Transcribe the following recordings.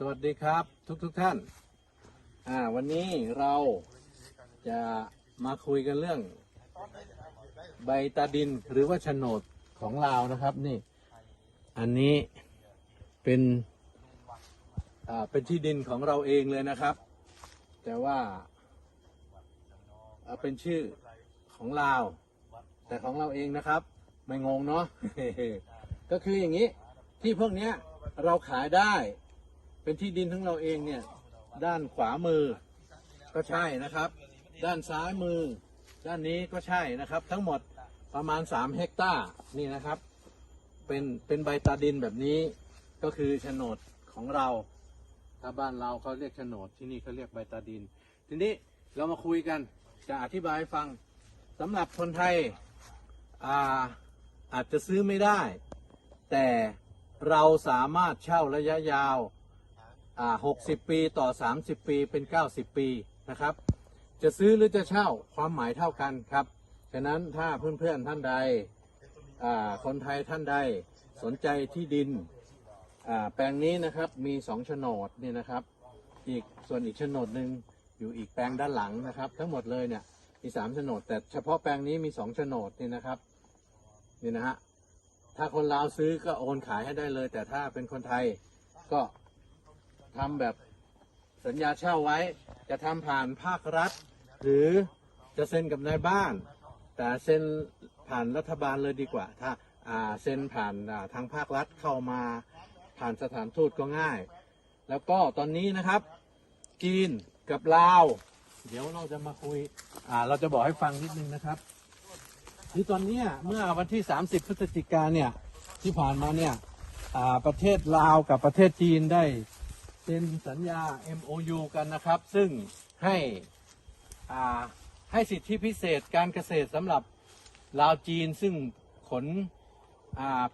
สวัสดีครับทุกทุกท่าน อ่า วันนี้เราจะมาคุยกันเรื่อง ใบตาดินหรือว่าโฉนดของลานะครับนี่ อันนี้เป็นอ่าเป็นที่ดินของเราเองเลยนะครับ แต่ว่าอ่าเป็นชื่อของลาแต่ของเราเองนะครับ ไม่งงเนาะ ก็คืออย่างนี้ ที่พวกเนี้ยเราขายได้ เป็นที่ดินของเราเองเนี่ย ด้านขวามือก็ใช่นะครับ ด้านซ้ายมือ ด้านนี้ก็ใช่นะครับ ทั้งหมดประมาณ 3 เฮกตาร์นี่นะครับ เป็นเป็นใบตาดินแบบนี้ก็คือโฉนดของเรา ถ้าบ้านเราเขาเรียกโฉนดที่นี่เขาเรียกใบตาดิน ทีนี้เรามาคุยกันจะอธิบายฟังสำหรับคนไทยอาอาจจะซื้อไม่ได้ แต่เราสามารถเช่าระยะยาว อ่า60ปีต่อ30ปีเป็น90ปีนะครับ จะซื้อหรือจะเช่าความหมายเท่ากันครับ ฉะนั้นถ้าเพื่อนๆท่านใดอ่าคนไทยท่านใดสนใจที่ดินอ่าแปลงนี้นะครับมีสองโฉนดนี่นะครับ อีกส่วนอีกโฉนดหนึ่งอยู่อีกแปลงด้านหลังนะครับ ทั้งหมดเลยเนี่ยมีสามโฉนด แต่เฉพาะแปลงนี้มีสองโฉนดนี่นะครับนี่นะฮะถ้าคนลาวซื้อก็โอนขายให้ได้เลย แต่ถ้าเป็นคนไทยก็ ทำแบบสัญญาเช่าไว้ จะทำผ่านภาครัฐ หรือจะเซ็นกับนายบ้าน แต่เซ็นผ่านรัฐบาลเลยดีกว่า ถ้าอ่าเซ็นผ่านทางภาครัฐเข้ามาผ่านสถานทูตก็ง่าย แล้วก็ตอนนี้นะครับ จีนกับลาว เดี๋ยวเราจะมาคุยอ่าเราจะบอกให้ฟังนิดนึงนะครับคือตอนนี้เมื่อวันที่ 30 พฤศจิกาเนี่ยที่ผ่านมาเนี่ยประเทศลาวกับประเทศจีนได้ เซ็นสัญญา MOU กันนะครับ ซึ่งให้ให้สิทธิพิเศษการเกษตรสำหรับลาวจีน ซึ่งขน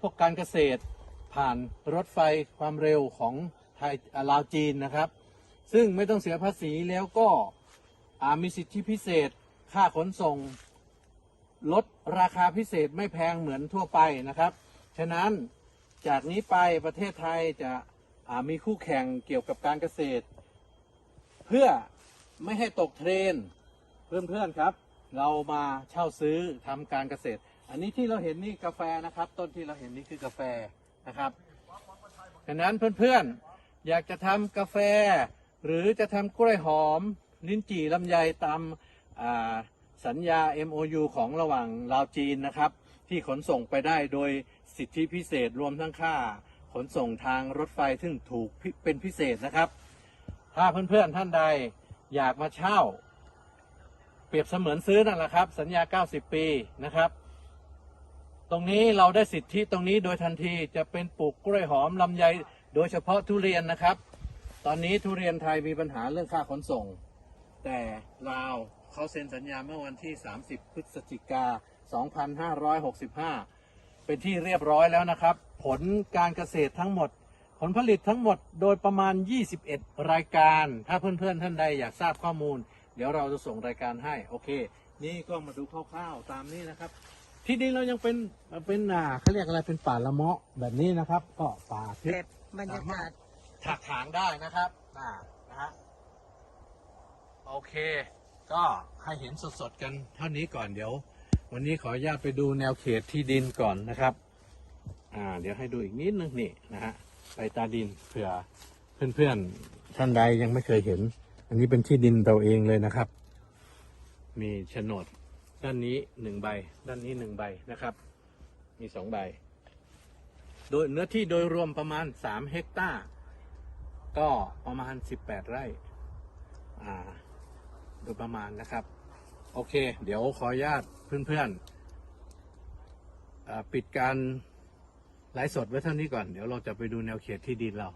พวกการเกษตรผ่านรถไฟความเร็วของไทยลาวจีนนะครับ ซึ่งไม่ต้องเสียภาษีแล้วก็มีสิทธิพิเศษค่าขนส่งลดราคาพิเศษไม่แพงเหมือนทั่วไปนะครับ ฉะนั้นจากนี้ไปประเทศไทยจะ มีคู่แข่งเกี่ยวกับการเกษตร เพื่อไม่ให้ตกเทรนด์เพื่อนๆครับ เรามาเช่าซื้อทำการเกษตร อันนี้ที่เราเห็นนี่กาแฟนะครับ ต้นที่เราเห็นนี่คือกาแฟนะครับฉะนั้นเพื่อนๆอยากจะทำกาแฟ หรือจะทำกล้วยหอม ลิ้นจี่ลำไยตามสัญญา MOU ของระหว่างลาวจีนนะครับ ที่ขนส่งไปได้โดยสิทธิพิเศษรวมทั้งค่า ขนส่งทางรถไฟซึ่งถูกเป็นพิเศษนะครับ ถ้าเพื่อนๆท่านใดอยากมาเช่า เปรียบเสมือนซื้อนั่นแหละครับ สัญญา 90 ปีนะครับ ตรงนี้เราได้สิทธิตรงนี้โดยทันทีจะเป็นปลูกกล้วยหอมลำไยโดยเฉพาะทุเรียนนะครับ ตอนนี้ทุเรียนไทยมีปัญหาเรื่องค่าขนส่ง แต่ลาวเขาเซ็นสัญญาเมื่อวันที่ 30 พฤศจิกา 2565 เป็นที่เรียบร้อยแล้วนะครับ ผลการเกษตรทั้งหมด ผลผลิตทั้งหมดโดยประมาณ 21 รายการ ถ้าเพื่อนๆท่านใดอยากทราบข้อมูล เดี๋ยวเราจะส่งรายการให้โอเค นี่ก็มาดูคร่าวๆตามนี้นะครับ ที่ดินเรายังเป็นเป็นอ่าเขาเรียกอะไรเป็นป่าละเมาะแบบนี้นะครับก็ป่าทึเก็บบรรยากาศ ถักถางได้นะครับอ่านะฮะโอเค ก็ให้เห็นสดๆกันเท่านี้ก่อนเดี๋ยว วันนี้ขออนุญาตไปดูแนวเขตที่ดินก่อนนะครับ อ่า เดี๋ยวให้ดูอีกนิดนึงนี่นะฮะไปตาดินเผื่อเพื่อนๆท่านใดยังไม่เคยเห็น อันนี้เป็นที่ดินเราเองเลยนะครับ มีโฉนดด้านนี้หนึ่งใบ ด้านนี้หนึ่งใบนะครับ มีสองใบ โดยเนื้อที่โดยรวมประมาณสามเฮกตาร์ ก็ประมาณสิบแปดไร่ อ่า โดยประมาณนะครับ โอเค เดี๋ยวขออนุญาต เพื่อนๆปิดการไลฟ์สดไว้เท่านี้ก่อน เดี๋ยวเราจะไปดูแนวเขตที่ดินเรา